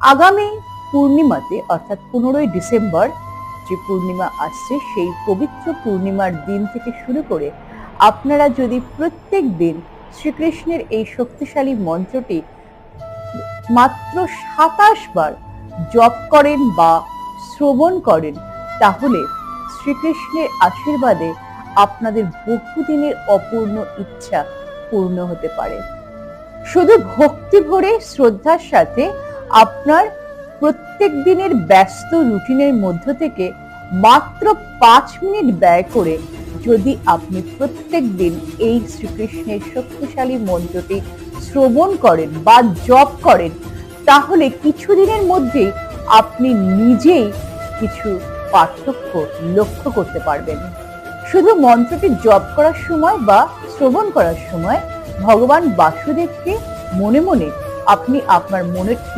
আগামী পূর্ণিমাতে, অর্থাৎ পনেরোই ডিসেম্বর যে পূর্ণিমা আসছে, সেই পবিত্র পূর্ণিমার দিন থেকে শুরু করে আপনারা যদি প্রত্যেক দিন শ্রীকৃষ্ণের এই শক্তিশালী মন্ত্রটি মাত্র সাতাশ বার জপ করেন বা শ্রবণ করেন, তাহলে শ্রীকৃষ্ণের আশীর্বাদে আপনাদের বহুদিনের অপূর্ণ ইচ্ছা পূর্ণ হতে পারে। শুধু ভক্তি ভরে, শ্রদ্ধার সাথে আপনার প্রত্যেক দিনের ব্যস্ত রুটিনের মধ্য থেকে মাত্র পাঁচ মিনিট ব্যয় করে যদি আপনি প্রত্যেক দিন এই শ্রীকৃষ্ণের শক্তিশালী মন্ত্রটি শ্রবণ করেন বা জপ করেন, তাহলে কিছুদিনের মধ্যেই আপনি নিজেই কিছু পার্থক্য লক্ষ্য করতে পারবেন। শুধু মন্ত্রটি জপ করার সময় বা শ্রবণ করার সময় ভগবান বাসুদেবকে মনে মনে আপনি আপনার মনের